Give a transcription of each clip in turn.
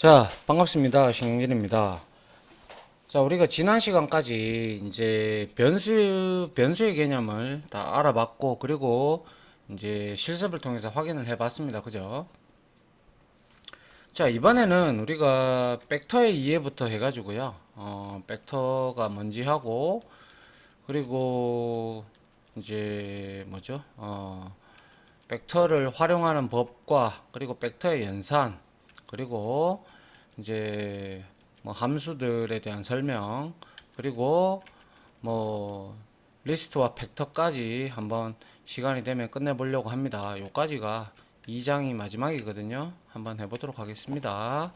자, 반갑습니다. 신영진입니다. 자, 우리가 지난 시간까지 이제 변수, 변수의 개념을 다 알아봤고, 그리고 이제 실습을 통해서 확인을 해봤습니다. 그죠? 자, 이번에는 우리가 벡터의 이해부터 해가지고요. 어, 벡터가 뭔지 하고, 그리고 이제 뭐죠? 어, 벡터를 활용하는 법과, 그리고 벡터의 연산, 그리고 이제 뭐 함수들에 대한 설명 그리고 뭐 리스트와 벡터까지 한번 시간이 되면 끝내보려고 합니다. 요까지가 2장이 마지막이거든요. 한번 해보도록 하겠습니다.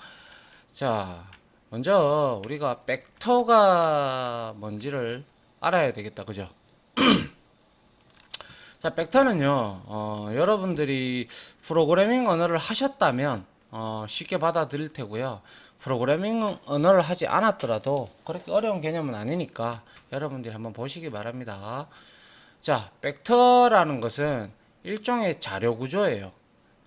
자, 먼저 우리가 벡터가 뭔지를 알아야 되겠다. 그죠? 자, 벡터는요, 어, 여러분들이 프로그래밍 언어를 하셨다면, 어, 쉽게 받아들일 테고요. 프로그래밍 언어를 하지 않았더라도 그렇게 어려운 개념은 아니니까 여러분들이 한번 보시기 바랍니다. 자, 벡터라는 것은 일종의 자료 구조예요.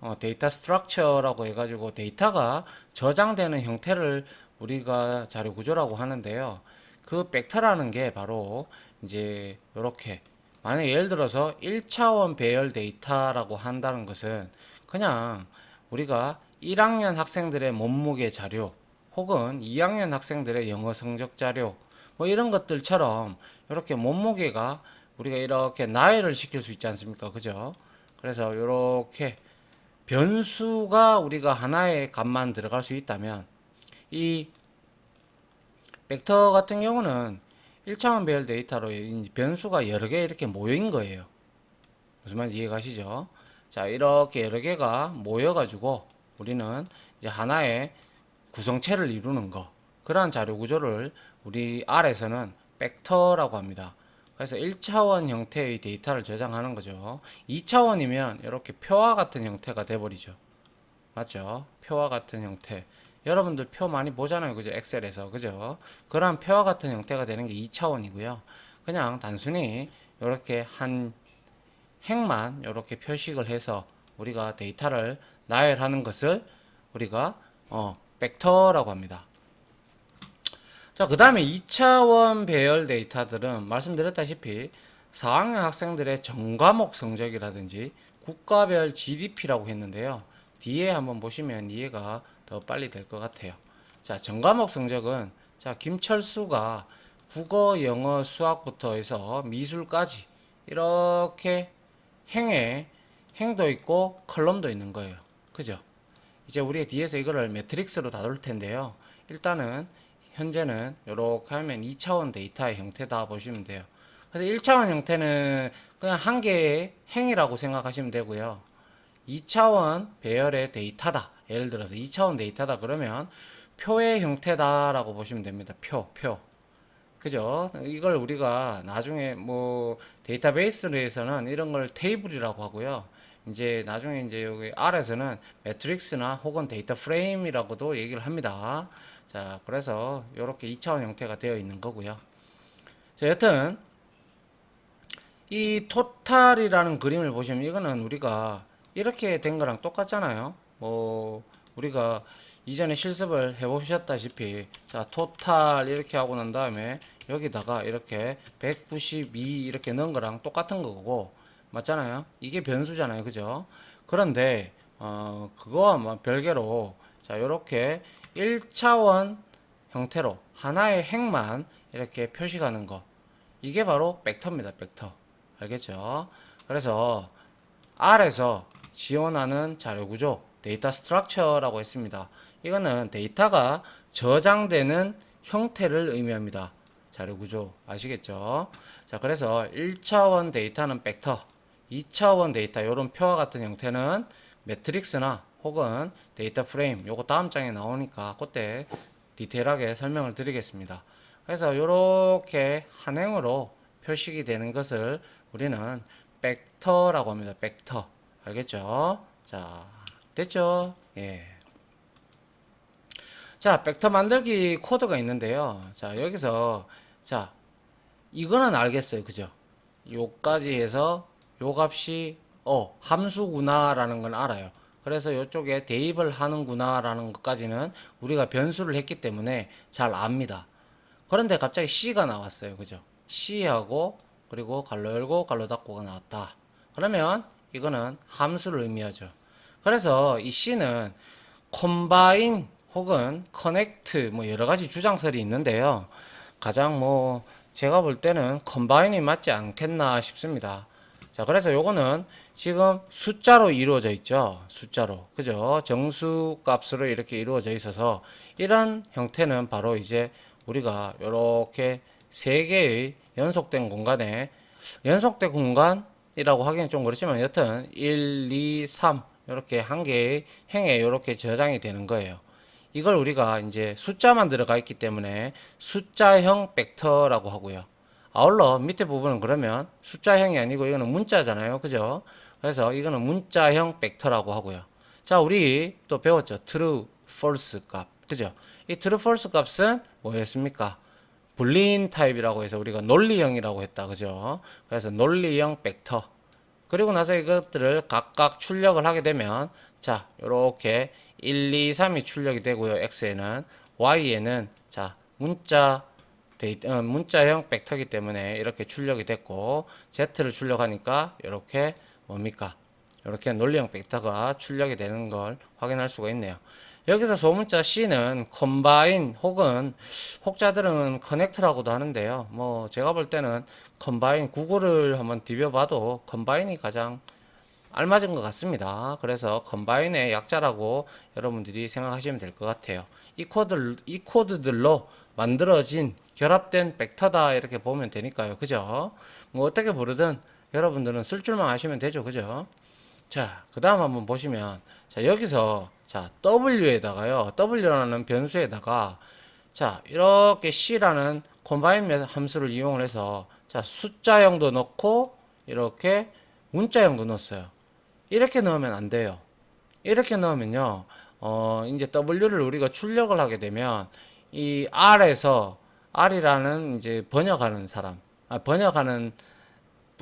어, 데이터 스트럭처라고 해가지고 데이터가 저장되는 형태를 우리가 자료 구조라고 하는데요. 그 벡터라는 게 바로 이제 이렇게 만약 예를 들어서 1차원 배열 데이터라고 한다는 것은 그냥 우리가 1학년 학생들의 몸무게 자료 혹은 2학년 학생들의 영어 성적 자료 뭐 이런 것들처럼 이렇게 몸무게가 우리가 이렇게 나열을 시킬 수 있지 않습니까? 그죠? 그래서 이렇게 변수가 우리가 하나의 값만 들어갈 수 있다면 이 벡터 같은 경우는 1차원 배열 데이터로 이 변수가 여러 개 이렇게 모여인 거예요. 무슨 말인지 이해 가시죠? 자, 이렇게 여러 개가 모여가지고 우리는 이제 하나의 구성체를 이루는 거. 그러한 자료 구조를 우리 R에서는 벡터라고 합니다. 그래서 1차원 형태의 데이터를 저장하는 거죠. 2차원이면 이렇게 표와 같은 형태가 돼버리죠. 맞죠? 표와 같은 형태. 여러분들 표 많이 보잖아요. 그죠? 엑셀에서. 그죠? 그러한 표와 같은 형태가 되는 게 2차원이고요. 그냥 단순히 이렇게 한 행만 이렇게 표식을 해서 우리가 데이터를 나열하는 것을 우리가 어, 벡터라고 합니다. 자, 그 다음에 2차원 배열 데이터들은 말씀드렸다시피 4학년 학생들의 전과목 성적이라든지 국가별 GDP라고 했는데요. 뒤에 한번 보시면 이해가 더 빨리 될 것 같아요. 자, 전과목 성적은 자, 김철수가 국어, 영어, 수학부터 해서 미술까지 이렇게 행에 행도 있고 컬럼도 있는 거예요. 그죠? 이제 우리가 뒤에서 이거를 매트릭스로 다룰 텐데요. 일단은 현재는 이렇게 하면 2차원 데이터의 형태다 보시면 돼요. 그래서 1차원 형태는 그냥 한 개의 행이라고 생각하시면 되고요. 2차원 배열의 데이터다. 예를 들어서 2차원 데이터다 그러면 표의 형태다라고 보시면 됩니다. 표, 표. 그죠? 이걸 우리가 나중에 뭐 데이터베이스에서는 이런 걸 테이블이라고 하고요. 이제 나중에 이제 여기 R에서는 매트릭스나 혹은 데이터 프레임이라고도 얘기를 합니다. 자, 그래서 이렇게 2차원 형태가 되어 있는 거고요. 자, 여튼 이 토탈이라는 그림을 보시면 이거는 우리가 이렇게 된 거랑 똑같잖아요. 뭐 우리가 이전에 실습을 해보셨다시피 자 토탈 이렇게 하고 난 다음에 여기다가 이렇게 192 이렇게 넣은 거랑 똑같은 거고 맞잖아요. 이게 변수잖아요. 그죠? 그런데 어 그거와 뭐 별개로 자 이렇게 1차원 형태로 하나의 행만 이렇게 표시하는 거 이게 바로 벡터입니다. 벡터 알겠죠? 그래서 R에서 지원하는 자료 구조 데이터 스트럭처라고 했습니다. 이거는 데이터가 저장되는 형태를 의미합니다. 자료 구조 아시겠죠? 자, 그래서 1차원 데이터는 벡터, 2차원 데이터 이런 표와 같은 형태는 매트릭스나 혹은 데이터 프레임 요거 다음 장에 나오니까 그때 디테일하게 설명을 드리겠습니다. 그래서 이렇게 한 행으로 표식이 되는 것을 우리는 벡터라고 합니다. 벡터. 알겠죠? 자, 됐죠? 예. 자, 벡터 만들기 코드가 있는데요. 자, 여기서 자, 이거는 알겠어요. 그죠? 요까지 해서 요 값이 어, 함수구나라는 건 알아요. 그래서 이쪽에 대입을 하는구나라는 것까지는 우리가 변수를 했기 때문에 잘 압니다. 그런데 갑자기 C가 나왔어요. 그죠? C하고 그리고 갈로 열고 갈로 닫고가 나왔다. 그러면 이거는 함수를 의미하죠. 그래서 이 C는 콤바인 혹은 커넥트 뭐 여러 가지 주장설이 있는데요. 가장 뭐 제가 볼 때는 컴바인이 맞지 않겠나 싶습니다. 자, 그래서 요거는 지금 숫자로 이루어져 있죠. 숫자로. 그죠? 정수 값으로 이렇게 이루어져 있어서 이런 형태는 바로 이제 우리가 요렇게 세 개의 연속된 공간에 연속된 공간이라고 하기는 좀 그렇지만 여튼 1, 2, 3 이렇게 한 개의 행에 이렇게 저장이 되는 거예요. 이걸 우리가 이제 숫자만 들어가 있기 때문에 숫자형 벡터라고 하고요. 아울러 밑에 부분은 그러면 숫자형이 아니고 이거는 문자잖아요. 그죠? 그래서 이거는 문자형 벡터라고 하고요. 자, 우리 또 배웠죠. true, false 값. 그죠? 이 true, false 값은 뭐였습니까? 불린 타입이라고 해서 우리가 논리형이라고 했다. 그죠? 그래서 논리형 벡터. 그리고 나서 이것들을 각각 출력을 하게 되면 자, 요렇게 1, 2, 3이 출력이 되고요. x에는 y에는 자, 문자 데이, 어, 문자형 벡터기 때문에 이렇게 출력이 됐고 z를 출력하니까 이렇게 뭡니까? 이렇게 논리형 벡터가 출력이 되는 걸 확인할 수가 있네요. 여기서 소문자 C는 컴바인 혹은 혹자들은 커넥트라고도 하는데요. 뭐 제가 볼 때는 컴바인 구글을 한번 뒤벼봐도 컴바인이 가장 알맞은 것 같습니다. 그래서 컴바인의 약자라고 여러분들이 생각하시면 될 것 같아요. 이 코드 이 코드들로 만들어진 결합된 벡터다 이렇게 보면 되니까요. 그죠? 뭐 어떻게 부르든 여러분들은 쓸 줄만 아시면 되죠. 그죠? 자, 그 다음 한번 보시면 자, 여기서 자, w에다가요. w라는 변수에다가 자, 이렇게 c라는 콤바인 함수를 이용을 해서 자, 숫자형도 넣고 이렇게 문자형도 넣었어요. 이렇게 넣으면 안 돼요. 이렇게 넣으면요. 어, 이제 w를 우리가 출력을 하게 되면 이 r에서 r이라는 이제 번역하는 사람, 아, 번역하는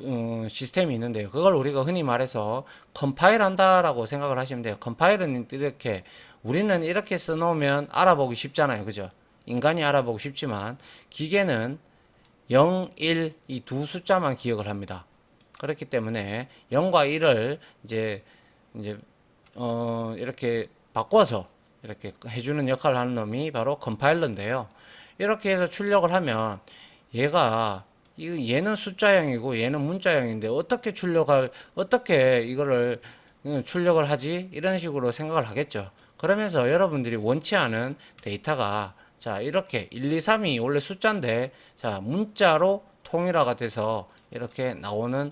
음, 시스템이 있는데요. 그걸 우리가 흔히 말해서 컴파일 한다라고 생각을 하시면 돼요. 컴파일은 이렇게 우리는 이렇게 써놓으면 알아보기 쉽잖아요. 그죠? 인간이 알아보기 쉽지만 기계는 0, 1 이 두 숫자만 기억을 합니다. 그렇기 때문에 0과 1을 이제 이제 어 이렇게 바꿔서 이렇게 해주는 역할을 하는 놈이 바로 컴파일러인데요. 이렇게 해서 출력을 하면 얘가 이 얘는 숫자형이고 얘는 문자형인데 어떻게 출력할 어떻게 이거를 음, 출력을 하지 이런 식으로 생각을 하겠죠. 그러면서 여러분들이 원치 않은 데이터가 자 이렇게 1, 2, 3이 원래 숫자인데 자 문자로 통일화가 돼서 이렇게 나오는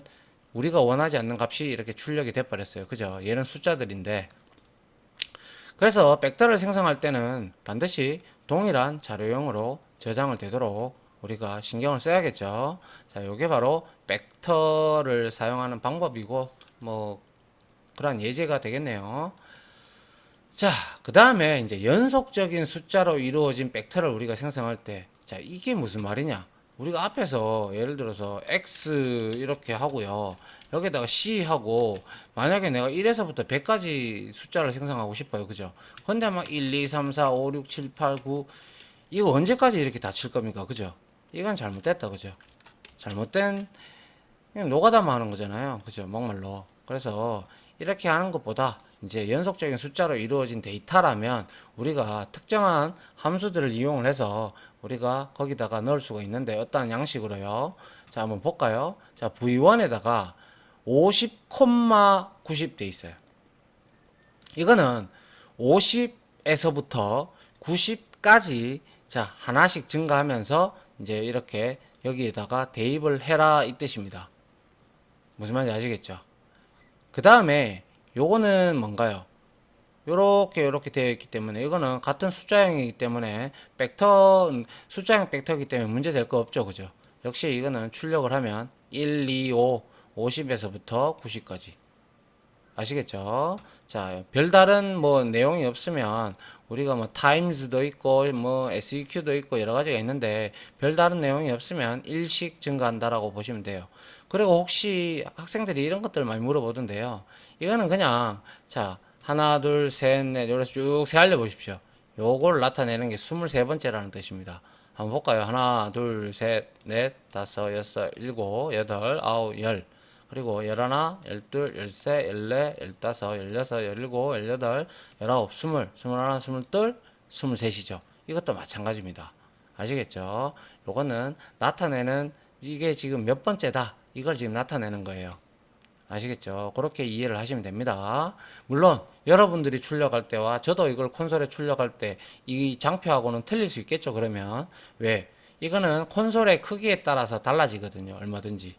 우리가 원하지 않는 값이 이렇게 출력이 돼 버렸어요. 그죠? 얘는 숫자들인데 그래서 벡터를 생성할 때는 반드시 동일한 자료형으로 저장을 되도록 우리가 신경을 써야겠죠. 자, 요게 바로 벡터를 사용하는 방법이고 뭐 그런 예제가 되겠네요. 자, 그 다음에 이제 연속적인 숫자로 이루어진 벡터를 우리가 생성할 때, 자, 이게 무슨 말이냐? 우리가 앞에서 예를 들어서 x 이렇게 하고요. 여기다가 c 하고 만약에 내가 1에서부터 100까지 숫자를 생성하고 싶어요. 그죠? 근데 막 1, 2, 3, 4, 5, 6, 7, 8, 9 이거 언제까지 이렇게 다칠 겁니까? 그죠? 이건 잘못됐다. 그죠? 잘못된 그냥 노가다만 하는 거잖아요. 그죠? 막말로. 그래서 이렇게 하는 것보다 이제 연속적인 숫자로 이루어진 데이터라면 우리가 특정한 함수들을 이용을 해서 우리가 거기다가 넣을 수가 있는데 어떤 양식으로요. 자, 한번 볼까요? 자, V1에다가 50,90 돼 있어요. 이거는 50에서부터 90까지 자, 하나씩 증가하면서 이제 이렇게 여기에다가 대입을 해라 이 뜻입니다. 무슨 말인지 아시겠죠? 그 다음에 요거는 뭔가요? 요렇게 요렇게 되어 있기 때문에 이거는 같은 숫자형이기 때문에 벡터 숫자형 벡터이기 때문에 문제 될 거 없죠 그죠 역시 이거는 출력을 하면 1 2 5 50에서부터 90까지 아시겠죠 자 별다른 뭐 내용이 없으면 우리가 뭐 타임즈도 있고 뭐 seq도 있고 여러 가지가 있는데 별다른 내용이 없으면 일식 증가한다라고 보시면 돼요 그리고 혹시 학생들이 이런 것들 많이 물어보던데요 이거는 그냥 자 하나, 둘, 셋, 넷, 요래서 쭉 세 알려 보십시오. 요걸 나타내는 게 23번째라는 뜻입니다. 한번 볼까요? 하나, 둘, 셋, 넷, 다섯, 여섯, 일곱, 여덟, 아홉, 열. 그리고 열하나, 열둘, 열세, 열네, 열다섯, 열여섯, 열일곱, 열여덟, 열아홉, 스물, 스물하나, 스물둘, 스물셋이죠. 이것도 마찬가지입니다. 아시겠죠? 요거는 나타내는 이게 지금 몇 번째다. 이걸 지금 나타내는 거예요. 아시겠죠? 그렇게 이해를 하시면 됩니다. 물론 여러분들이 출력할 때와 저도 이걸 콘솔에 출력할 때 이 장표하고는 틀릴 수 있겠죠. 그러면 왜? 이거는 콘솔의 크기에 따라서 달라지거든요. 얼마든지.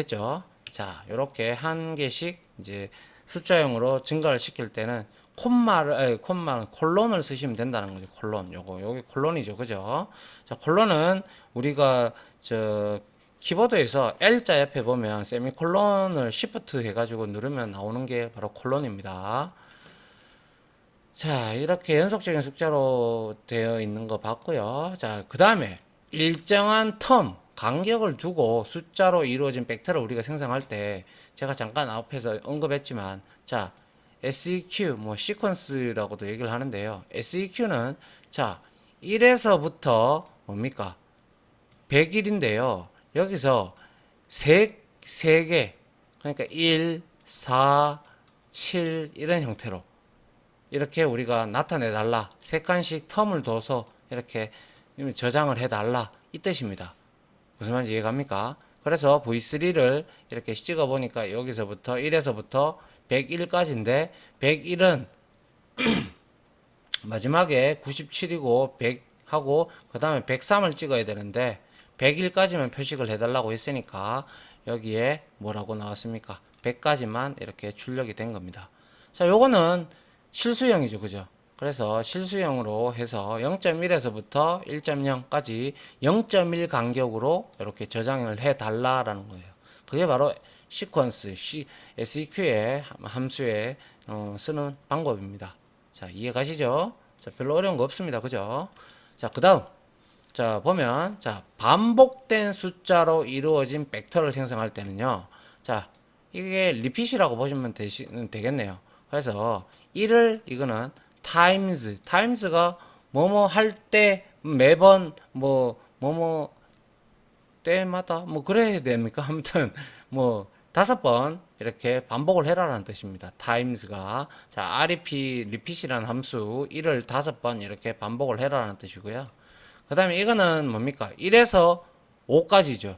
됐죠? 자, 요렇게 한 개씩 이제 숫자형으로 증가를 시킬 때는 콤마를, 아니, 콤마, 콜론을 쓰시면 된다는 거죠. 콜론. 요거, 요게 콜론이죠. 그죠? 자, 콜론은 우리가 저 키보드에서 L자 옆에 보면 세미콜론을 Shift 해가지고 누르면 나오는 게 바로 콜론입니다. 자, 이렇게 연속적인 숫자로 되어 있는 거 봤고요. 자, 그 다음에 일정한 텀, 간격을 두고 숫자로 이루어진 벡터를 우리가 생성할 때 제가 잠깐 앞에서 언급했지만 자, SEQ, 뭐 시퀀스라고도 얘기를 하는데요. SEQ는 자, 1에서부터 뭡니까? 100일인데요. 여기서 세, 세 개, 그러니까 1, 4, 7 이런 형태로 이렇게 우리가 나타내 달라. 세 칸씩 텀을 둬서 이렇게 저장을 해 달라. 이 뜻입니다. 무슨 말인지 이해갑니까? 그래서 V3를 이렇게 찍어 보니까 여기서부터 1에서부터 101까지인데 101은 마지막에 97이고 100 하고 그 다음에 103을 찍어야 되는데 101까지만 표식을 해달라고 했으니까 여기에 뭐라고 나왔습니까? 100까지만 이렇게 출력이 된 겁니다. 자, 요거는 실수형이죠. 그죠? 그래서 실수형으로 해서 0.1에서부터 1.0까지 0.1 간격으로 이렇게 저장을 해 달라라는 거예요. 그게 바로 시퀀스, SEQ의 함수에 어, 쓰는 방법입니다. 자, 이해 가시죠? 자, 별로 어려운 거 없습니다. 그죠? 자, 그 다음. 자, 보면, 자, 반복된 숫자로 이루어진 벡터를 생성할 때는요. 자, 이게 리핏이라고 보시면 되시, 되겠네요. 그래서 1을 이거는 times, times가 뭐뭐 할 때 매번 뭐 뭐뭐 때마다 뭐 그래야 됩니까? 아무튼 뭐 다섯 번 이렇게 반복을 해라라는 뜻입니다. times가 자 rep repeat이라는 함수 1을 다섯 번 이렇게 반복을 해라라는 뜻이고요. 그다음에 이거는 뭡니까? 1에서 5까지죠.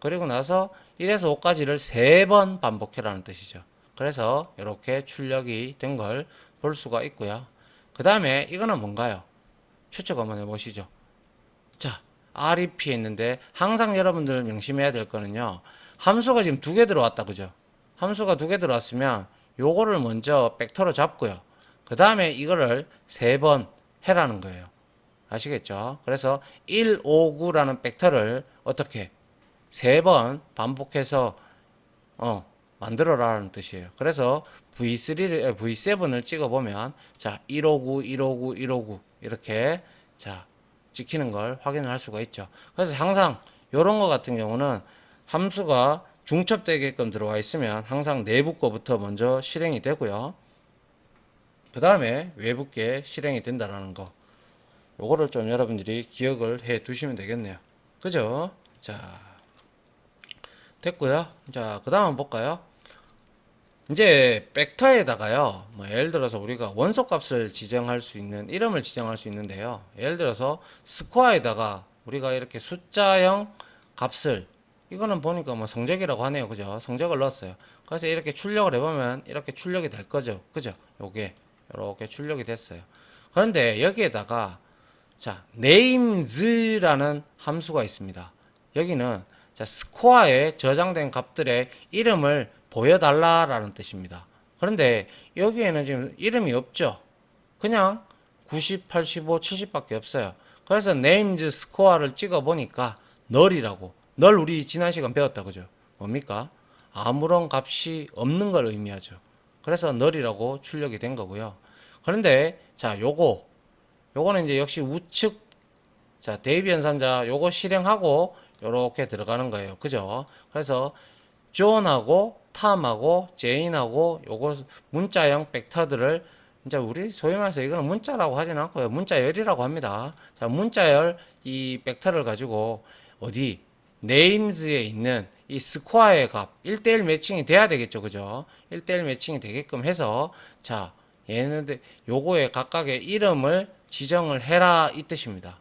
그리고 나서 1에서 5까지를 세 번 반복해라는 뜻이죠. 그래서 이렇게 출력이 된 걸 볼 수가 있고요. 그 다음에 이거는 뭔가요? 추측 한번 해보시죠. 자, REP 했는데 항상 여러분들 명심해야 될 거는요. 함수가 지금 두 개 들어왔다, 그죠? 함수가 두 개 들어왔으면 요거를 먼저 벡터로 잡고요. 그 다음에 이거를 세 번 해라는 거예요. 아시겠죠? 그래서 1, 5, 9라는 벡터를 어떻게 세 번 반복해서 어, 만들어라는 뜻이에요. 그래서 V3를, V7을 찍어 보면, 자, 159, 159, 159, 이렇게, 자, 찍히는 걸 확인을 할 수가 있죠. 그래서 항상, 요런 거 같은 경우는 함수가 중첩되게끔 들어와 있으면 항상 내부 거부터 먼저 실행이 되고요. 그 다음에 외부 게 실행이 된다라는 거. 요거를 좀 여러분들이 기억을 해 두시면 되겠네요. 그죠? 자, 됐고요. 자, 그 다음 볼까요? 이제 벡터에다가요, 뭐 예를 들어서 우리가 원소 값을 지정할 수 있는 이름을 지정할 수 있는데요. 예를 들어서 스코어에다가 우리가 이렇게 숫자형 값을 이거는 보니까 뭐 성적이라고 하네요, 그죠? 성적을 넣었어요. 그래서 이렇게 출력을 해보면 이렇게 출력이 될 거죠, 그죠? 요게 이렇게 출력이 됐어요. 그런데 여기에다가 자 names라는 함수가 있습니다. 여기는 자 스코어에 저장된 값들의 이름을 보여달라라는 뜻입니다. 그런데 여기에는 지금 이름이 없죠. 그냥 90, 85, 70밖에 없어요. 그래서 names score를 찍어 보니까 null이라고. null 우리 지난 시간 배웠다 그죠? 뭡니까? 아무런 값이 없는 걸 의미하죠. 그래서 null이라고 출력이 된 거고요. 그런데 자 요거 요거는 이제 역시 우측 자 대입 연산자 요거 실행하고 요렇게 들어가는 거예요. 그죠? 그래서 존하고 탐하고 제인하고 요거 문자형 벡터들을 이제 우리 소위 말해서 이거는 문자라고 하진 않고요. 문자열이라고 합니다. 자, 문자열 이 벡터를 가지고 어디 네임즈에 있는 이 스코어의 값 1대1 매칭이 돼야 되겠죠. 그죠? 1대1 매칭이 되게끔 해서 자, 얘네들 요거에 각각의 이름을 지정을 해라 이 뜻입니다.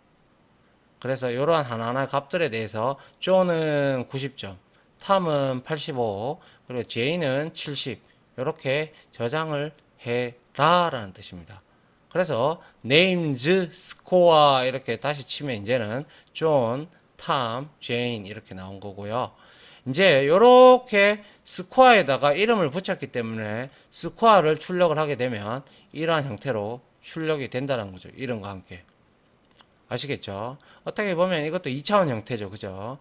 그래서 이러한 하나하나의 값들에 대해서 조는 90점, 탐은 85, 그리고 제이는 70 이렇게 저장을 해라라는 뜻입니다. 그래서 names, score 이렇게 다시 치면 이제는 존, 탐, 제인 이렇게 나온 거고요. 이제 이렇게 스코어에다가 이름을 붙였기 때문에 스코어를 출력을 하게 되면 이러한 형태로 출력이 된다는 거죠. 이름과 함께. 아시겠죠? 어떻게 보면 이것도 2차원 형태죠. 그죠?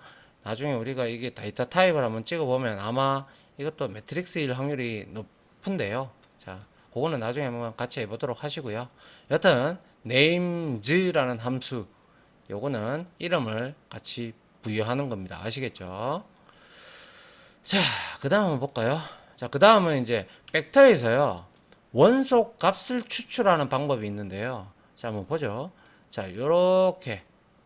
나중에 우리가 이게 데이터 타입을 한번 찍어보면 아마 이것도 매트릭스일 확률이 높은데요. 자, 그거는 나중에 한번 같이 해보도록 하시고요. 여튼, names라는 함수, 요거는 이름을 같이 부여하는 겁니다. 아시겠죠? 자, 그 다음 한번 볼까요? 자, 그 다음은 이제 벡터에서요. 원소 값을 추출하는 방법이 있는데요. 자, 한번 보죠. 자, 요렇게.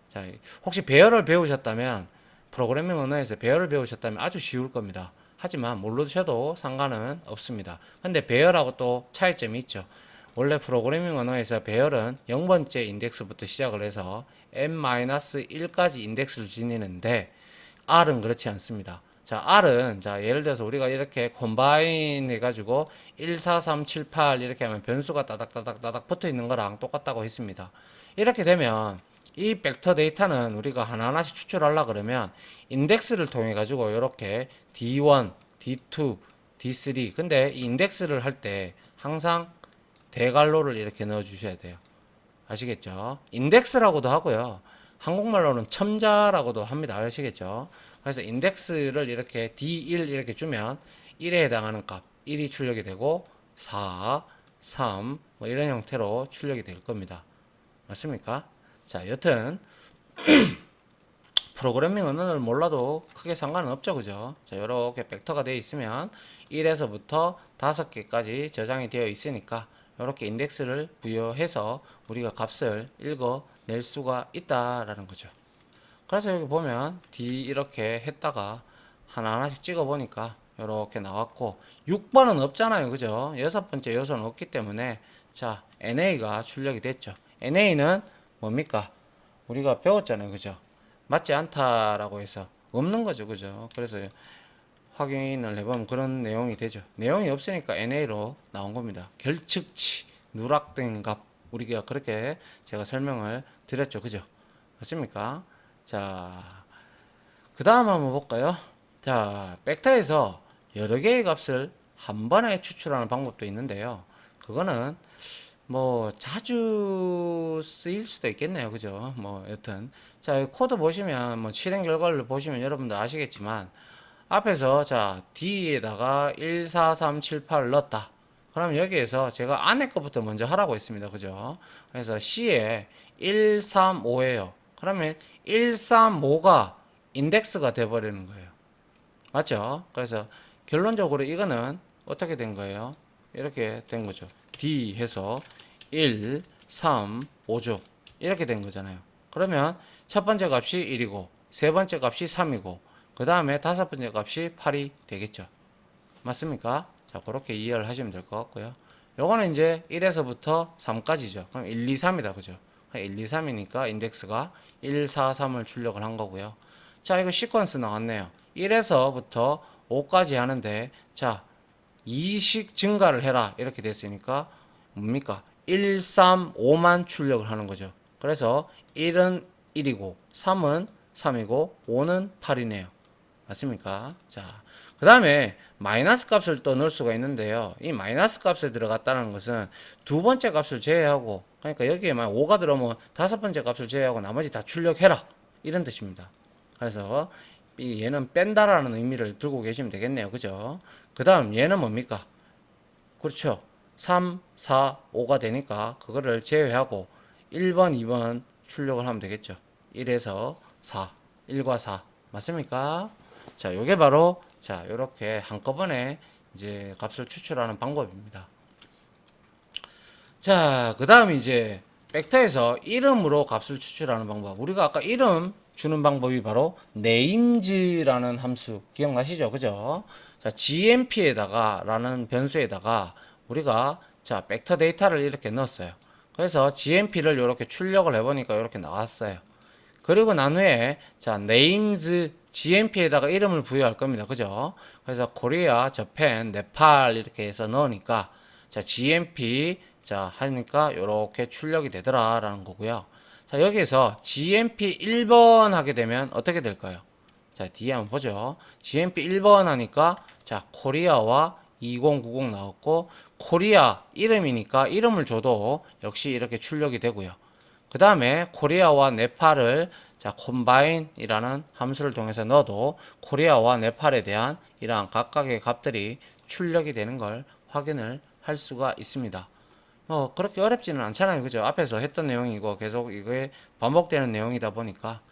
자, 혹시 배열을 배우셨다면, 프로그래밍 언어에서 배열을 배우셨다면 아주 쉬울 겁니다. 하지만 모르셔도 상관은 없습니다. 근데 배열하고 또 차이점이 있죠. 원래 프로그래밍 언어에서 배열은 0번째 인덱스부터 시작을 해서 n-1까지 인덱스를 지니는데 R은 그렇지 않습니다. 자, R은 자, 예를 들어서 우리가 이렇게 컴바인 해 가지고 1 4 3 7 8 이렇게 하면 변수가 따닥따닥따닥 붙어 있는 거랑 똑같다고 했습니다. 이렇게 되면 이 벡터 데이터는 우리가 하나하나씩 추출하려 그러면 인덱스를 통해 가지고 이렇게 D1, D2, D3 근데 이 인덱스를 할 때 항상 대괄호를 이렇게 넣어 주셔야 돼요. 아시겠죠? 인덱스라고도 하고요. 한국말로는 첨자라고도 합니다. 아시겠죠? 그래서 인덱스를 이렇게 D1 이렇게 주면 1에 해당하는 값 1이 출력이 되고 4, 3, 뭐 이런 형태로 출력이 될 겁니다. 맞습니까? 자, 여튼 프로그래밍 언어를 몰라도 크게 상관은 없죠. 그죠? 자, 이렇게 벡터가 되어 있으면 1에서부터 5개까지 저장이 되어 있으니까 이렇게 인덱스를 부여해서 우리가 값을 읽어낼 수가 있다라는 거죠. 그래서 여기 보면 D 이렇게 했다가 하나하나씩 찍어 보니까 이렇게 나왔고 6번은 없잖아요. 그죠? 여섯 번째 요소는 없기 때문에 자, NA가 출력이 됐죠. NA는 뭡니까? 우리가 배웠잖아요. 그죠? 맞지 않다라고 해서 없는 거죠. 그죠? 그래서 확인을 해보면 그런 내용이 되죠. 내용이 없으니까 NA로 나온 겁니다. 결측치, 누락된 값. 우리가 그렇게 제가 설명을 드렸죠. 그죠? 맞습니까? 자, 그 다음 한번 볼까요? 자, 벡터에서 여러 개의 값을 한 번에 추출하는 방법도 있는데요. 그거는 뭐 자주 쓰일 수도 있겠네요. 그죠? 뭐 여튼 자, 이 코드 보시면 뭐 실행 결과를 보시면 여러분들 아시겠지만 앞에서 자, D에다가 1 4 3 7 8을 넣었다. 그럼 여기에서 제가 안에 것부터 먼저 하라고 했습니다. 그죠? 그래서 C에 1 3 5예요. 그러면 1 3 5가 인덱스가 돼 버리는 거예요. 맞죠? 그래서 결론적으로 이거는 어떻게 된 거예요? 이렇게 된 거죠. D 해서 1, 3, 5죠. 이렇게 된 거잖아요. 그러면 첫 번째 값이 1이고, 세 번째 값이 3이고, 그 다음에 다섯 번째 값이 8이 되겠죠. 맞습니까? 자, 그렇게 이해를 하시면 될 것 같고요. 요거는 이제 1에서부터 3까지죠. 그럼 1, 2, 3이다. 그죠? 1, 2, 3이니까 인덱스가 1, 4, 3을 출력을 한 거고요. 자, 이거 시퀀스 나왔네요. 1에서부터 5까지 하는데, 자, 2식 증가를 해라. 이렇게 됐으니까, 뭡니까? 1, 3, 5만 출력을 하는 거죠. 그래서 1은 1이고, 3은 3이고, 5는 8이네요. 맞습니까? 자, 그 다음에 마이너스 값을 또 넣을 수가 있는데요. 이 마이너스 값에 들어갔다는 것은 두 번째 값을 제외하고, 그러니까 여기에 만 5가 들어오면 다섯 번째 값을 제외하고 나머지 다 출력해라. 이런 뜻입니다. 그래서 이 얘는 뺀다라는 의미를 들고 계시면 되겠네요. 그죠? 그 다음 얘는 뭡니까? 그렇죠. 3, 4, 5가 되니까 그거를 제외하고 1번, 2번 출력을 하면 되겠죠. 1에서 4, 1과 4. 맞습니까? 자, 요게 바로 자, 이렇게 한꺼번에 이제 값을 추출하는 방법입니다. 자, 그 다음 이제 벡터에서 이름으로 값을 추출하는 방법. 우리가 아까 이름 주는 방법이 바로 names라는 함수 기억나시죠? 그죠? 자, gmp에다가 라는 변수에다가 우리가 자, 벡터 데이터를 이렇게 넣었어요. 그래서 gmp를 이렇게 출력을 해 보니까 이렇게 나왔어요. 그리고 난 후에 자, names gmp에다가 이름을 부여할 겁니다. 그죠? 그래서 코리아, 저펜, 네팔 이렇게 해서 넣으니까 자, gmp 자, 하니까 이렇게 출력이 되더라라는 거고요. 자, 여기서 GMP 1번 하게 되면 어떻게 될까요? 자, 뒤에 한번 보죠. GMP 1번 하니까 자, 코리아와 2090 나왔고 코리아 이름이니까 이름을 줘도 역시 이렇게 출력이 되고요. 그 다음에 코리아와 네팔을 자, 콤바인이라는 함수를 통해서 넣어도 코리아와 네팔에 대한 이러한 각각의 값들이 출력이 되는 걸 확인을 할 수가 있습니다. 뭐 그렇게 어렵지는 않잖아요. 그죠? 앞에서 했던 내용이고 계속 이거에 반복되는 내용이다 보니까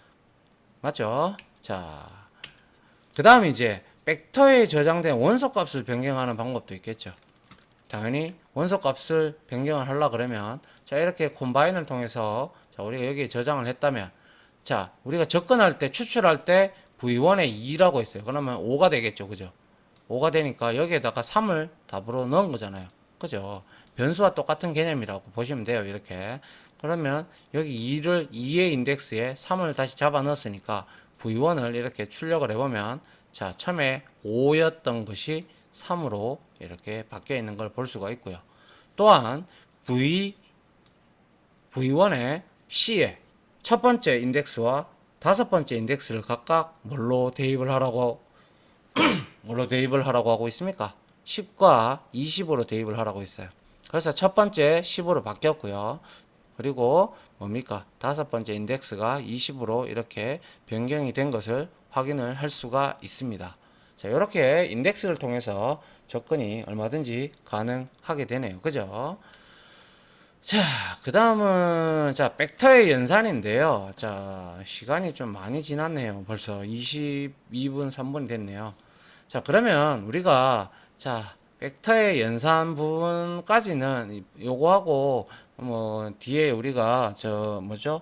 맞죠? 자, 그 다음에 이제 벡터에 저장된 원소 값을 변경하는 방법도 있겠죠. 당연히 원소 값을 변경을 하려 그러면 자 이렇게 콤바인을 통해서 자 우리가 여기에 저장을 했다면 자 우리가 접근할 때 추출할 때 v1에 2라고 했어요. 그러면 5가 되겠죠. 그죠? 5가 되니까 여기에다가 3을 답으로 넣은 거잖아요. 그죠? 변수와 똑같은 개념이라고 보시면 돼요. 이렇게. 그러면 여기 2를 2의 인덱스에 3을 다시 잡아 넣었으니까 v1을 이렇게 출력을 해보면 자 처음에 5였던 것이 3으로 이렇게 바뀌어 있는 걸 볼 수가 있고요. 또한 v v1의 c의 첫 번째 인덱스와 다섯 번째 인덱스를 각각 뭘로 대입을 하라고 뭘로 대입을 하라고 하고 있습니까? 10과 20으로 대입을 하라고 했어요. 그래서 첫 번째 10으로 바뀌었고요. 그리고 뭡니까? 다섯 번째 인덱스가 20으로 이렇게 변경이 된 것을 확인을 할 수가 있습니다. 자, 이렇게 인덱스를 통해서 접근이 얼마든지 가능하게 되네요. 그죠? 자, 그 다음은, 자, 벡터의 연산인데요. 자, 시간이 좀 많이 지났네요. 벌써 22분 3분이 됐네요. 자, 그러면 우리가, 자, 벡터의 연산 부분까지는 이- 요거하고 뭐 뒤에 우리가 저 뭐죠?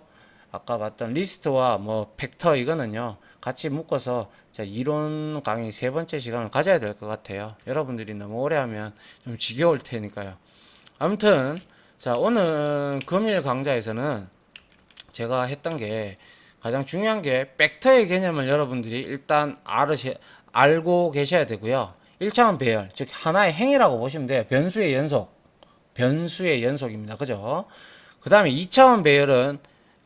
아까 봤던 리스트와 뭐 벡터 이거는요 같이 묶어서 자 이론 강의 세 번째 시간을 가져야 될 것 같아요. 여러분들이 너무 오래 하면 좀 지겨울 테니까요. 아무튼 자 오늘 금일 강좌에서는 제가 했던 게 가장 중요한 게 벡터의 개념을 여러분들이 일단 알으시, 알고 계셔야 되고요. 1차원 배열, 즉 하나의 행이라고 보시면 돼요. 변수의 연속, 변수의 연속입니다. 그죠? 그 다음에 2차원 배열은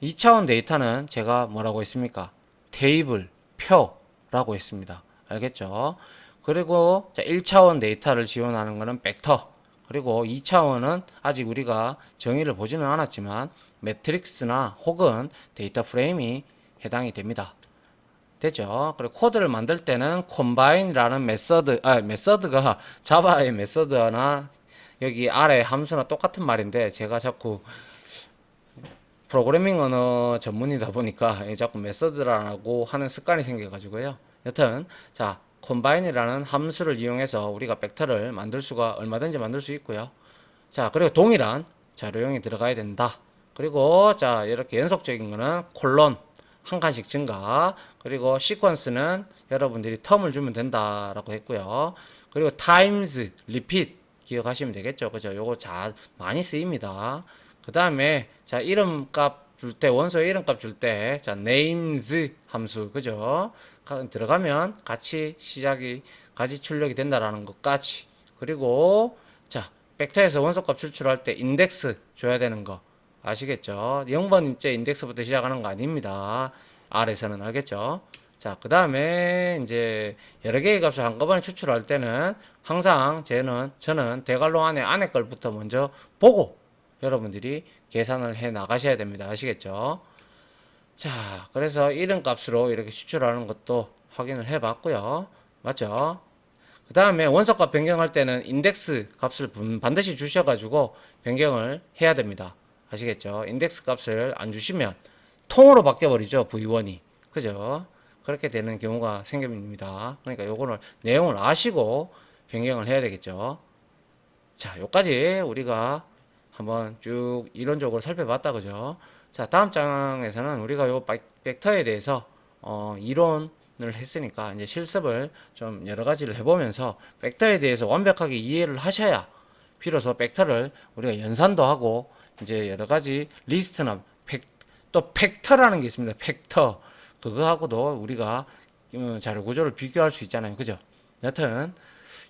2차원 데이터는 제가 뭐라고 했습니까? 테이블, 표라고 했습니다. 알겠죠? 그리고 자 1차원 데이터를 지원하는 것은 벡터, 그리고 2차원은 아직 우리가 정의를 보지는 않았지만 매트릭스나 혹은 데이터 프레임이 해당이 됩니다. 됐죠? 그리고 코드를 만들 때는 콤바인이라는 메서드, 아, 메서드가 자바의 메서드나 여기 아래 함수나 똑같은 말인데 제가 자꾸 프로그래밍 언어 전문이다 보니까 이 자꾸 메서드라고 하는 습관이 생겨가지고요. 여튼 자 콤바인이라는 함수를 이용해서 우리가 벡터를 만들 수가 얼마든지 만들 수 있고요. 자 그리고 동일한 자료형이 들어가야 된다. 그리고 자 이렇게 연속적인 거는 콜론 한 칸씩 증가 그리고 시퀀스는 여러분들이 텀을 주면 된다라고 했고요. 그리고 times, repeat 기억하시면 되겠죠. 그죠? 요거 잘 많이 쓰입니다. 그 다음에 자 이름값 줄 때 원소의 이름값 줄 때 자 names 함수 그죠? 가- 들어가면 같이 시작이 같이 출력이 된다라는 것까지 그리고 자 벡터에서 원소값 추출할 때 인덱스 줘야 되는 거 아시겠죠? 0번째 인덱스부터 시작하는 거 아닙니다. R에서는 알겠죠? 자, 그 다음에 이제 여러 개의 값을 한꺼번에 추출할 때는 항상 저는, 저는 대괄호 안에 안에 걸부터 먼저 보고 여러분들이 계산을 해 나가셔야 됩니다. 아시겠죠? 자, 그래서 이런 값으로 이렇게 추출하는 것도 확인을 해 봤고요. 맞죠? 그 다음에 원소값 변경할 때는 인덱스 값을 분- 반드시 주셔가지고 변경을 해야 됩니다. 아시겠죠? 인덱스 값을 안 주시면 통으로 바뀌어버리죠. V1이. 그죠? 그렇게 되는 경우가 생깁니다. 그러니까 요거를 내용을 아시고 변경을 해야 되겠죠. 자, 요까지 우리가 한번 쭉 이론적으로 살펴봤다 그죠? 자, 다음 장에서는 우리가 요 백- 벡터에 대해서 어, 이론을 했으니까 이제 실습을 좀 여러 가지를 해보면서 벡터에 대해서 완벽하게 이해를 하셔야 비로소 벡터를 우리가 연산도 하고 이제 여러 가지 리스트나 벡, 또 팩터라는 게 있습니다. 팩터 그거하고도 우리가 어, 자료 구조를 비교할 수 있잖아요. 그죠? 여튼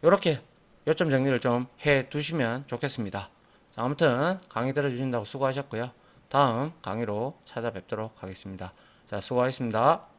이렇게 요점 정리를 좀 해 두시면 좋겠습니다. 자, 아무튼 강의 들어주신다고 수고하셨고요. 다음 강의로 찾아뵙도록 하겠습니다. 자, 수고하셨습니다.